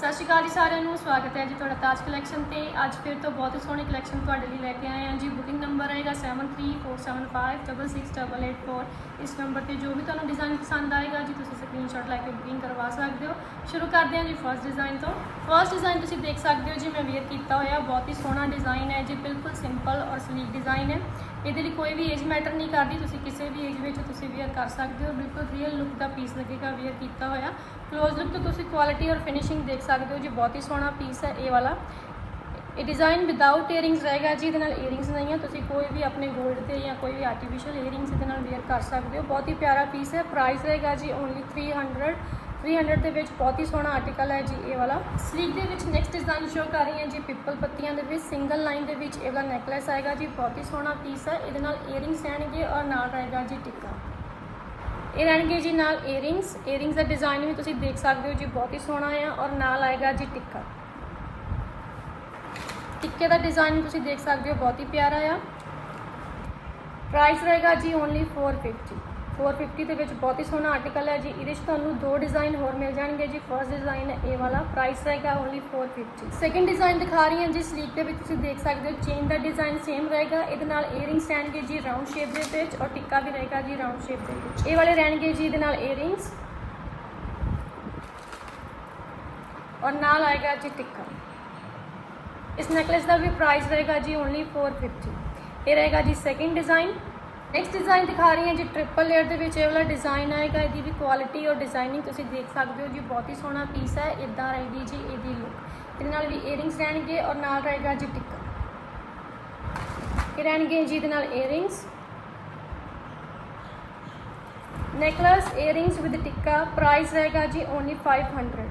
ਸਤਿ ਸ਼੍ਰੀ ਅਕਾਲ ਜੀ ਸਾਰਿਆਂ ਨੂੰ, ਸਵਾਗਤ ਹੈ ਜੀ ਤੁਹਾਡਾ ਤਾਜ ਕਲੈਕਸ਼ਨ ਤੇ। ਅੱਜ ਫਿਰ ਤੋਂ ਬਹੁਤ ਹੀ ਸੋਹਣੀ ਕਲੈਕਸ਼ਨ ਤੁਹਾਡੇ ਲਈ ਲੈ ਕੇ ਆਏ ਹਾਂ ਜੀ। ਬੁਕਿੰਗ ਨੰਬਰ ਹੈਗਾ 7347566884 ਇਸ ਨੰਬਰ ਤੇ ਜੋ ਵੀ ਤੁਹਾਨੂੰ ਡਿਜ਼ਾਈਨ ਪਸੰਦ ਆਏਗਾ ਜੀ, ਤੁਸੀਂ ਸਕਰੀਨਸ਼ਾਟ ਲੈ ਕੇ ਬੁਕਿੰਗ ਕਰਵਾ ਸਕਦੇ ਹੋ। ਸ਼ੁਰੂ ਕਰਦੇ ਹਾਂ ਜੀ ਫਰਸਟ ਡਿਜ਼ਾਈਨ ਤੋਂ। ਫਰਸਟ ਡਿਜ਼ਾਈਨ ਤੁਸੀਂ ਦੇਖ ਸਕਦੇ ਹੋ ਜੀ, ਮੈਂ ਵੇਅਰ ਕੀਤਾ ਹੋਇਆ। ਬਹੁਤ ਹੀ ਸੋਹਣਾ ਡਿਜ਼ਾਈਨ ਹੈ ਜੀ, ਬਿਲਕੁਲ ਸਿੰਪਲ ਔਰ ਸਲੀਕ ਡਿਜ਼ਾਈਨ ਹੈ। ਇਹਦੇ ਲਈ ਕੋਈ ਵੀ ਏਜ ਮੈਟਰ ਨਹੀਂ ਕਰਦੀ, ਤੁਸੀਂ ਕਿਸੇ ਵੀ ਏਜ ਵਿੱਚ ਤੁਸੀਂ ਵੇਅਰ ਕਰ ਸਕਦੇ ਹੋ। ਬਿਲਕੁਲ ਰੀਅਲ ਲੁੱਕ ਦਾ ਪੀਸ ਲੱਗੇਗਾ ਵੇਅਰ ਕੀਤਾ ਹੋਇਆ। ਕਲੋਜ਼ ਲੁੱਕ ਤੋਂ ਤੁਸੀਂ ਕੁਆਲਿਟੀ ਔਰ ਫਿਨਿਸ਼ਿੰਗ ਦੇਖ ਸਕਦੇ ਹੋ ਜੀ, ਬਹੁਤ ਹੀ ਸੋਹਣਾ ਪੀਸ ਹੈ ਇਹ ਵਾਲਾ। ਇਹ ਡਿਜ਼ਾਈਨ ਵਿਦਆਊਟ ਈਅਰਿੰਗਸ ਰਹੇਗਾ ਜੀ, ਇਹਦੇ ਨਾਲ ਈਅਰਿੰਗਸ ਨਹੀਂ ਹੈ। ਤੁਸੀਂ ਕੋਈ ਵੀ ਆਪਣੇ 골ਡ ਤੇ ਜਾਂ ਕੋਈ ਵੀ ਆਰਟੀਫੀਸ਼ੀਅਲ ਈਅਰਿੰਗਸ ਇਹਦੇ ਨਾਲ ਵੇਅਰ ਕਰ ਸਕਦੇ ਹੋ। ਬਹੁਤ ਹੀ ਪਿਆਰਾ ਪੀਸ ਹੈ ਪ੍ਰਾਈਸ ਰਹੇਗਾ ਜੀ ਓਨਲੀ 300 300 ਦੇ ਵਿੱਚ ਬਹੁਤ ਹੀ ਸੋਹਣਾ ਆਰਟੀਕਲ ਹੈ ਜੀ ਇਹ ਵਾਲਾ। ਸਲੀਕ ਦੇ ਵਿੱਚ ਨੈਕਸਟ ਡਿਜ਼ਾਈਨ ਸ਼ੋ ਕਰ ਰਹੀ ਹਾਂ ਜੀ ਪਿੱਪਲ ਪੱਤੀਆਂ ਦੇ ਵਿੱਚ ਸਿੰਗਲ ਲਾਈਨ ਦੇ ਵਿੱਚ ਇਹਦਾ ਨੈਕਲੇਸ ਆਏਗਾ ਜੀ। ਬਹੁਤ ਹੀ ਸੋਹਣਾ ਪੀਸ ਹੈ, ਇਹਦੇ ਨਾਲ ਈਅਰਿੰਗਸ ਰਹਿਣਗੇ ਔਰ ਨਾਲ ਰਹੇਗਾ ਜੀ ਟਿੱਕਾ। ਇਹ ਰਹਿਣਗੇ ਜੀ ਨਾਲ ਈਅਰਿੰਗਸ ਈਅਰਿੰਗਸ ਦਾ ਡਿਜ਼ਾਈਨ ਵੀ ਤੁਸੀਂ ਦੇਖ ਸਕਦੇ ਹੋ ਜੀ, ਬਹੁਤ ਹੀ ਸੋਹਣਾ ਆ ਔਰ ਨਾਲ ਆਏਗਾ ਜੀ ਟਿੱਕਾ। ਟਿੱਕੇ ਦਾ ਡਿਜ਼ਾਈਨ ਤੁਸੀਂ ਦੇਖ ਸਕਦੇ ਹੋ, ਬਹੁਤ ਹੀ ਪਿਆਰਾ ਆ। ਪ੍ਰਾਈਸ ਰਹੇਗਾ ਜੀ ਓਨਲੀ 450 450 ਦੇ ਵਿੱਚ ਬਹੁਤ ਹੀ ਸੋਹਣਾ ਆਰਟੀਕਲ ਹੈ ਜੀ। ਇਹਦੇ 'ਚ ਤੁਹਾਨੂੰ ਦੋ ਡਿਜ਼ਾਈਨ ਹੋਰ ਮਿਲ ਜਾਣਗੇ ਜੀ। ਫਰਸਟ ਡਿਜ਼ਾਈਨ ਹੈ ਇਹ ਵਾਲਾ ਪ੍ਰਾਈਸ ਰਹੇਗਾ ਓਨਲੀ 450 ਸੈਕੰਡ ਡਿਜ਼ਾਈਨ ਦਿਖਾ ਰਹੀ ਹਾਂ ਜੀ ਸਲੀਕ ਦੇ ਵਿੱਚ ਤੁਸੀਂ ਦੇਖ ਸਕਦੇ ਹੋ। ਚੇਨ ਦਾ ਡਿਜ਼ਾਈਨ ਸੇਮ ਰਹੇਗਾ। ਇਹਦੇ ਨਾਲ ਈਅਰਿੰਗਸ ਰਹਿਣਗੇ ਜੀ ਰਾਉਂਡ ਸ਼ੇਪ ਦੇ ਵਿੱਚ ਔਰ ਟਿੱਕਾ ਵੀ ਰਹੇਗਾ ਜੀ ਰਾਉਂਡ ਸ਼ੇਪ ਦੇ ਵਿੱਚ। ਇਹ ਵਾਲੇ ਰਹਿਣਗੇ ਜੀ ਇਹਦੇ ਨਾਲ ਈਅਰਿੰਗਸ ਔਰ ਨਾਲ ਆਏਗਾ ਜੀ ਟਿੱਕਾ। ਇਸ ਨੈਕਲੇਸ ਦਾ ਵੀ ਪ੍ਰਾਈਸ ਰਹੇਗਾ ਜੀ ਓਨਲੀ 450 ਇਹ ਰਹੇਗਾ ਜੀ ਸੈਕਿੰਡ ਡਿਜ਼ਾਈਨ ਨੈਕਸਟ ਡਿਜ਼ਾਈਨ ਦਿਖਾ ਰਹੀ ਹਾਂ ਜੀ ਟ੍ਰਿਪਲ ਲੇਅਰ ਦੇ ਵਿੱਚ ਇਹ ਵਾਲਾ ਡਿਜ਼ਾਈਨ ਆਏਗਾ, ਇਹਦੀ ਵੀ ਕੁਆਲਿਟੀ ਔਰ ਡਿਜ਼ਾਈਨਿੰਗ ਤੁਸੀਂ ਦੇਖ ਸਕਦੇ ਹੋ ਜੀ, ਬਹੁਤ ਹੀ ਸੋਹਣਾ ਪੀਸ ਹੈ ਇਦਾਂ ਰਹੇਗੀ ਜੀ ਇਹਦੀ ਲੁੱਕ ਇਹਦੇ ਨਾਲ ਵੀ ਈਅਰਿੰਗਸ ਰਹਿਣਗੇ ਔਰ ਨਾਲ ਰਹੇਗਾ ਜੀ ਟਿੱਕਾ। ਇਹ ਰਹਿਣਗੇ ਜੀ ਇਹਦੇ ਨਾਲ ਈਅਰਿੰਗਸ ਨੈਕਲੇਸ ਈਅਰਿੰਗਸ ਵਿਦ ਟਿੱਕਾ ਪ੍ਰਾਈਸ ਰਹੇਗਾ ਜੀ ਓਨਲੀ 500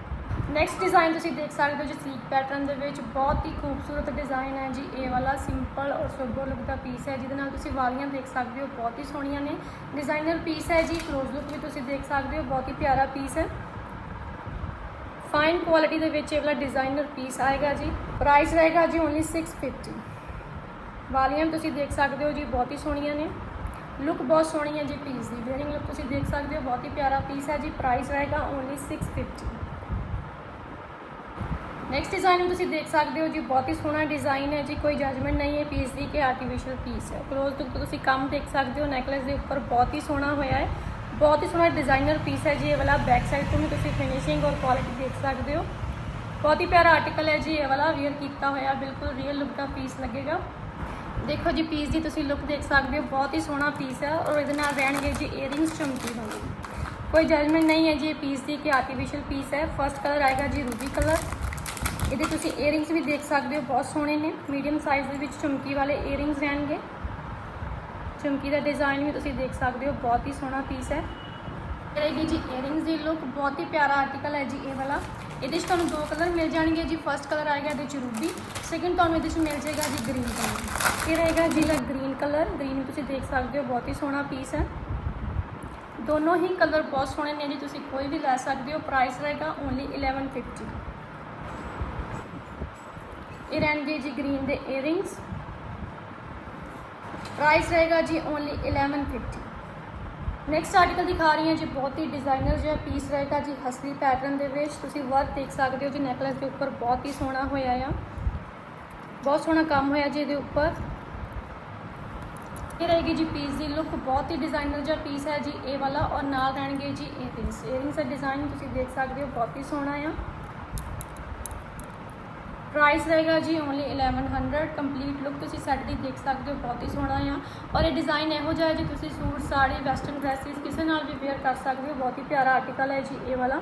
ਨੈਕਸਟ ਡਿਜ਼ਾਈਨ ਤੁਸੀਂ ਦੇਖ ਸਕਦੇ ਹੋ ਜੀ ਸਲੀਕ ਪੈਟਰਨ ਦੇ ਵਿੱਚ ਬਹੁਤ ਹੀ ਖੂਬਸੂਰਤ ਡਿਜ਼ਾਈਨ ਹੈ ਜੀ। ਇਹ ਵਾਲਾ ਸਿੰਪਲ ਔਰ ਸੋਬਰ ਲੁੱਕ ਦਾ ਪੀਸ ਹੈ, ਜਿਹਦੇ ਨਾਲ ਤੁਸੀਂ ਵਾਲੀਆਂ ਦੇਖ ਸਕਦੇ ਹੋ, ਬਹੁਤ ਹੀ ਸੋਹਣੀਆਂ ਨੇ। ਡਿਜ਼ਾਈਨਰ ਪੀਸ ਹੈ ਜੀ ਕਲੋਜ਼ ਲੁੱਕ ਵੀ ਤੁਸੀਂ ਦੇਖ ਸਕਦੇ ਹੋ, ਬਹੁਤ ਹੀ ਪਿਆਰਾ ਪੀਸ ਹੈ। ਫਾਈਨ ਕੁਆਲਿਟੀ ਦੇ ਵਿੱਚ ਇਹ ਵਾਲਾ ਡਿਜ਼ਾਈਨਰ ਪੀਸ ਆਏਗਾ ਜੀ। ਪ੍ਰਾਈਸ ਰਹੇਗਾ ਜੀ ਓਨਲੀ 650 ਵਾਲੀਆਂ ਵੀ ਤੁਸੀਂ ਦੇਖ ਸਕਦੇ ਹੋ ਜੀ, ਬਹੁਤ ਹੀ ਸੋਹਣੀਆਂ ਨੇ। ਲੁੱਕ ਬਹੁਤ ਸੋਹਣੀ ਹੈ ਜੀ ਪੀਸ ਦੀ। ਵੇਅਰਿੰਗ ਲੁੱਕ ਤੁਸੀਂ ਦੇਖ ਸਕਦੇ ਹੋ, ਬਹੁਤ ਹੀ ਪਿਆਰਾ ਪੀਸ ਹੈ ਜੀ। ਪ੍ਰਾਈਸ ਰਹੇਗਾ ਓਨਲੀ 650 ਨੈਕਸਟ ਡਿਜ਼ਾਈਨ ਤੁਸੀਂ ਦੇਖ ਸਕਦੇ ਹੋ ਜੀ, ਬਹੁਤ ਹੀ ਸੋਹਣਾ ਡਿਜ਼ਾਈਨ ਹੈ ਜੀ, ਕੋਈ ਜਜਮੈਂਟ ਨਹੀਂ ਹੈ ਪੀਸ ਦੀ ਕਿ ਆਰਟੀਫੀਸ਼ੀਅਲ ਪੀਸ ਹੈ। ਕਲੋਜ਼ ਤੋਂ ਤੁਸੀਂ ਕੰਮ ਦੇਖ ਸਕਦੇ ਹੋ ਨੈਕਲੇਸ ਦੇ ਉੱਪਰ ਬਹੁਤ ਹੀ ਸੋਹਣਾ ਹੋਇਆ ਹੈ। ਬਹੁਤ ਹੀ ਸੋਹਣਾ ਡਿਜ਼ਾਈਨਰ ਪੀਸ ਹੈ ਜੀ, ਇਹ ਵਾਲਾ ਬੈਕ ਸਾਈਡ ਤੋਂ ਵੀ ਤੁਸੀਂ ਫਿਨਿਸ਼ਿੰਗ ਔਰ ਕੁਆਲਿਟੀ ਦੇਖ ਸਕਦੇ ਹੋ। ਬਹੁਤ ਹੀ ਪਿਆਰਾ ਆਰਟੀਕਲ ਹੈ ਜੀ, ਇਹ ਵਾਲਾ ਵੇਅਰ ਕੀਤਾ ਹੋਇਆ, ਬਿਲਕੁਲ ਰੀਅਲ ਲੁੱਕ ਦਾ ਪੀਸ ਲੱਗੇਗਾ। ਦੇਖੋ ਜੀ ਪੀਸ ਦੀ ਤੁਸੀਂ ਲੁੱਕ ਦੇਖ ਸਕਦੇ ਹੋ, ਬਹੁਤ ਹੀ ਸੋਹਣਾ ਪੀਸ ਹੈ ਔਰ ਇਹਦੇ ਨਾਲ ਰਹਿਣਗੇ ਜੀ ਈਅਰਿੰਗਸ ਚਮਕੀ ਹੋਣਗੇ। ਕੋਈ ਜਜਮੈਂਟ ਨਹੀਂ ਹੈ ਜੀ, ਇਹ ਪੀਸ ਦੀ ਕਿ ਆਰਟੀਫੀਸ਼ੀਅਲ ਪੀਸ ਹੈ। ਫਰਸਟ ਕਲਰ ਆਏਗਾ ਜੀ ਰੂਬੀ ਕਲਰ ਇਹਦੇ ਤੁਸੀਂ ਈਅਰਿੰਗਸ ਵੀ ਦੇਖ ਸਕਦੇ ਹੋ, ਬਹੁਤ ਸੋਹਣੇ ਨੇ। ਮੀਡੀਅਮ ਸਾਈਜ਼ ਦੇ ਵਿੱਚ ਚਮਕੀ ਵਾਲੇ ਈਅਰਿੰਗਸ ਰਹਿਣਗੇ। ਚਮਕੀ ਦਾ ਡਿਜ਼ਾਈਨ ਵੀ ਤੁਸੀਂ ਦੇਖ ਸਕਦੇ ਹੋ, ਬਹੁਤ ਹੀ ਸੋਹਣਾ ਪੀਸ ਹੈ। ਰਹੇਗੀ ਜੀ ਈਅਰਿੰਗਸ ਦੀ ਲੁੱਕ ਬਹੁਤ ਹੀ ਪਿਆਰਾ ਆਰਟੀਕਲ ਹੈ ਜੀ, ਇਹ ਵਾਲਾ। ਇਹਦੇ 'ਚ ਤੁਹਾਨੂੰ ਦੋ ਕਲਰ ਮਿਲ ਜਾਣਗੇ ਜੀ। ਫਰਸਟ ਕਲਰ ਆਏਗਾ ਇਹਦੇ 'ਚ ਰੂਬੀ ਸੈਕਿੰਡ ਤੁਹਾਨੂੰ ਇਹਦੇ 'ਚ ਮਿਲ ਜਾਏਗਾ ਜੀ ਗ੍ਰੀਨ ਕਲਰ ਇਹ ਰਹੇਗਾ ਜੀ ਦਾ ਗ੍ਰੀਨ ਕਲਰ ਗ੍ਰੀਨ ਵੀ ਤੁਸੀਂ ਦੇਖ ਸਕਦੇ ਹੋ, ਬਹੁਤ ਹੀ ਸੋਹਣਾ ਪੀਸ ਹੈ। ਦੋਨੋਂ ਹੀ ਕਲਰ ਬਹੁਤ ਸੋਹਣੇ ਨੇ ਜੀ, ਤੁਸੀਂ ਕੋਈ ਵੀ ਲੈ ਸਕਦੇ ਹੋ। ਪ੍ਰਾਈਸ ਰਹੇਗਾ ਓਨਲੀ 1150 ਇਹ ਰਹਿਣਗੇ ਜੀ ਗ੍ਰੀਨ ਦੇ ਈਅਰਿੰਗਸ ਪ੍ਰਾਈਸ ਰਹੇਗਾ ਜੀ ਓਨਲੀ 1150 ਨੈਕਸਟ ਆਰਟੀਕਲ ਦਿਖਾ ਰਹੀ ਹਾਂ ਜੀ, ਬਹੁਤ ਹੀ ਡਿਜ਼ਾਈਨਰ ਜਿਹਾ ਪੀਸ ਰਹੇਗਾ ਜੀ ਹਸਲੀ ਪੈਟਰਨ ਦੇ ਵਿੱਚ। ਤੁਸੀਂ ਵਰਕ ਦੇਖ ਸਕਦੇ ਹੋ ਜੀ ਨੈਕਲੇਸ ਦੇ ਉੱਪਰ ਬਹੁਤ ਹੀ ਸੋਹਣਾ ਹੋਇਆ ਆ। ਬਹੁਤ ਸੋਹਣਾ ਕੰਮ ਹੋਇਆ ਜੀ ਇਹਦੇ ਉੱਪਰ। ਇਹ ਰਹੇਗੀ ਜੀ ਪੀਸ ਦੀ ਲੁੱਕ ਬਹੁਤ ਹੀ ਡਿਜ਼ਾਈਨਰ ਜਿਹਾ ਪੀਸ ਹੈ ਜੀ, ਇਹ ਵਾਲਾ। ਔਰ ਨਾਲ ਰਹਿਣਗੇ ਜੀ ਈਅਰਿੰਗਸ ਈਅਰਿੰਗਸ ਦਾ ਡਿਜ਼ਾਈਨ ਤੁਸੀਂ ਦੇਖ ਸਕਦੇ ਹੋ, ਬਹੁਤ ਹੀ ਸੋਹਣਾ ਆ। ਪ੍ਰਾਈਸ ਰਹੇਗਾ ਜੀ ਓਨਲੀ 1100 ਕੰਪਲੀਟ ਲੁੱਕ ਤੁਸੀਂ ਸੈੱਟ ਦੀ ਦੇਖ ਸਕਦੇ ਹੋ, ਬਹੁਤ ਹੀ ਸੋਹਣਾ ਆ। ਔਰ ਇਹ ਡਿਜ਼ਾਈਨ ਇਹੋ ਜਿਹਾ ਹੈ ਜੀ, ਤੁਸੀਂ ਸੂਟ, ਸਾੜੀ ਵੈਸਟਰਨ ਡਰੈਸਿਸ ਕਿਸੇ ਨਾਲ ਵੀ ਵੇਅਰ ਕਰ ਸਕਦੇ ਹੋ, ਬਹੁਤ ਹੀ ਪਿਆਰਾ ਆਰਟੀਕਲ ਹੈ ਜੀ ਇਹ ਵਾਲਾ।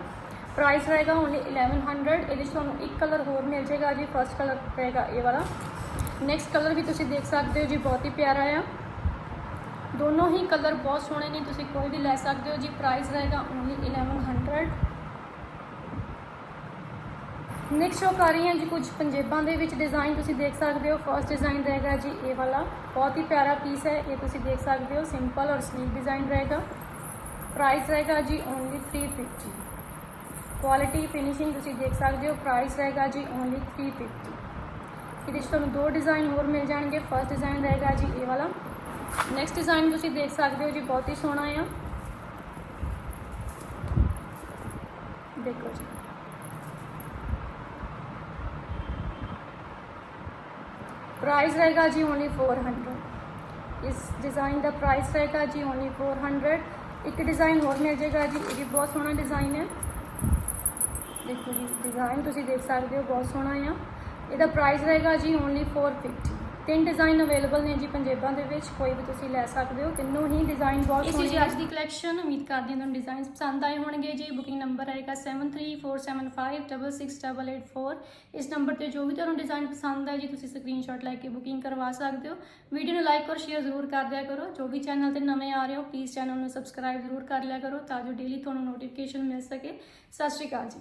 ਪ੍ਰਾਈਸ ਰਹੇਗਾ ਓਨਲੀ 1100 ਇਹਦੇ 'ਚ ਤੁਹਾਨੂੰ ਇੱਕ ਕਲਰ ਹੋਰ ਮਿਲ ਜਾਏਗਾ ਜੀ ਫਰਸਟ ਕਲਰ ਰਹੇਗਾ ਇਹ ਵਾਲਾ। ਨੈਕਸਟ ਕਲਰ ਵੀ ਤੁਸੀਂ ਦੇਖ ਸਕਦੇ ਹੋ ਜੀ, ਬਹੁਤ ਹੀ ਪਿਆਰਾ ਆ। ਦੋਨੋਂ ਹੀ ਕਲਰ ਬਹੁਤ ਸੋਹਣੇ ਨੇ, ਤੁਸੀਂ ਕੋਈ ਵੀ ਲੈ ਸਕਦੇ ਹੋ ਜੀ ਪ੍ਰਾਈਸ ਰਹੇਗਾ ਓਨਲੀ 1100 ਨੈਕਸਟ ਸ਼ੋ ਕਰ ਰਹੀ ਹਾਂ ਜੀ, ਕੁਝ ਪੰਜੇਬਾਂ ਦੇ ਵਿੱਚ ਡਿਜ਼ਾਈਨ ਤੁਸੀਂ ਦੇਖ ਸਕਦੇ ਹੋ। ਫਰਸਟ ਡਿਜ਼ਾਈਨ ਰਹੇਗਾ ਜੀ, ਇਹ ਵਾਲਾ। ਬਹੁਤ ਹੀ ਪਿਆਰਾ ਪੀਸ ਹੈ, ਇਹ ਤੁਸੀਂ ਦੇਖ ਸਕਦੇ ਹੋ। ਸਿੰਪਲ ਔਰ ਸਲੀਕ ਡਿਜ਼ਾਈਨ ਰਹੇਗਾ ਪ੍ਰਾਈਸ ਰਹੇਗਾ ਜੀ ਓਨਲੀ 350 ਕੁਆਲਿਟੀ ਫਿਨਿਸ਼ਿੰਗ ਤੁਸੀਂ ਦੇਖ ਸਕਦੇ ਹੋ ਪ੍ਰਾਈਸ ਰਹੇਗਾ ਜੀ ਓਨਲੀ 350 ਇਹਦੇ 'ਚ ਤੁਹਾਨੂੰ ਦੋ ਡਿਜ਼ਾਈਨ ਹੋਰ ਮਿਲ ਜਾਣਗੇ। ਫਰਸਟ ਡਿਜ਼ਾਈਨ ਰਹੇਗਾ ਜੀ, ਇਹ ਵਾਲਾ। ਨੈਕਸਟ ਡਿਜ਼ਾਈਨ ਤੁਸੀਂ ਦੇਖ ਸਕਦੇ ਹੋ ਜੀ, ਬਹੁਤ ਹੀ ਸੋਹਣਾ ਆ। ਦੇਖੋ ਜੀ। ਪ੍ਰਾਈਸ ਰਹੇਗਾ ਜੀ ਓਨਲੀ 400 ਇਸ ਡਿਜ਼ਾਈਨ ਦਾ ਪ੍ਰਾਈਸ ਰਹੇਗਾ ਜੀ ਓਨਲੀ 400 ਇੱਕ ਡਿਜ਼ਾਈਨ ਹੋਰ ਮਿਲ ਜਾਏਗਾ ਜੀ ਇਹ ਵੀ ਬਹੁਤ ਸੋਹਣਾ ਡਿਜ਼ਾਈਨ ਹੈ ਦੇਖੋ ਜੀ ਡਿਜ਼ਾਈਨ ਤੁਸੀਂ ਦੇਖ ਸਕਦੇ ਹੋ ਬਹੁਤ ਸੋਹਣਾ ਆ ਇਹਦਾ ਪ੍ਰਾਈਸ ਰਹੇਗਾ ਜੀ ਓਨਲੀ 450 ਤਿੰਨ ਡਿਜ਼ਾਈਨ ਅਵੇਲੇਬਲ ਨੇ ਜੀ ਪੰਜੇਬਾਂ ਦੇ ਵਿੱਚ ਕੋਈ ਵੀ ਤੁਸੀਂ ਲੈ ਸਕਦੇ ਹੋ। ਤਿੰਨੋਂ ਹੀ ਡਿਜ਼ਾਈਨ ਬਹੁਤ ਸੋਹਣੇ ਜੀ ਆ ਅੱਜ ਦੀ ਕਲੈਕਸ਼ਨ ਉਮੀਦ ਕਰਦੀ ਹਾਂ ਤੁਹਾਨੂੰ ਡਿਜ਼ਾਈਨਸ ਪਸੰਦ ਆਏ ਹੋਣਗੇ ਜੀ। ਬੁਕਿੰਗ ਨੰਬਰ ਆਏਗਾ 7347566884 ਇਸ ਨੰਬਰ ਤੇ ਜੋ ਵੀ ਤੁਹਾਨੂੰ ਡਿਜ਼ਾਈਨ ਪਸੰਦ ਹੈ ਜੀ ਤੁਸੀਂ ਸਕਰੀਨਸ਼ਾਟ ਲੈ ਕੇ ਬੁਕਿੰਗ ਕਰਵਾ ਸਕਦੇ ਹੋ। ਵੀਡੀਓ ਨੂੰ ਲਾਈਕ ਔਰ ਸ਼ੇਅਰ ਜ਼ਰੂਰ ਕਰ ਦਿਆ ਕਰੋ। ਜੋ ਵੀ ਚੈਨਲ ਤੇ ਨਵੇਂ ਆ ਰਹੇ ਹੋ ਪਲੀਜ਼ ਚੈਨਲ ਨੂੰ ਸਬਸਕ੍ਰਾਈਬ ਜ਼ਰੂਰ ਕਰ ਲਿਆ ਕਰੋ ਤਾਂ ਜੋ ਡੇਲੀ ਤੁਹਾਨੂੰ ਨੋਟੀਫਿਕੇਸ਼ਨ ਮਿਲ ਸਕੇ। ਸਤਿ ਸ਼੍ਰੀ ਅਕਾਲ ਜੀ।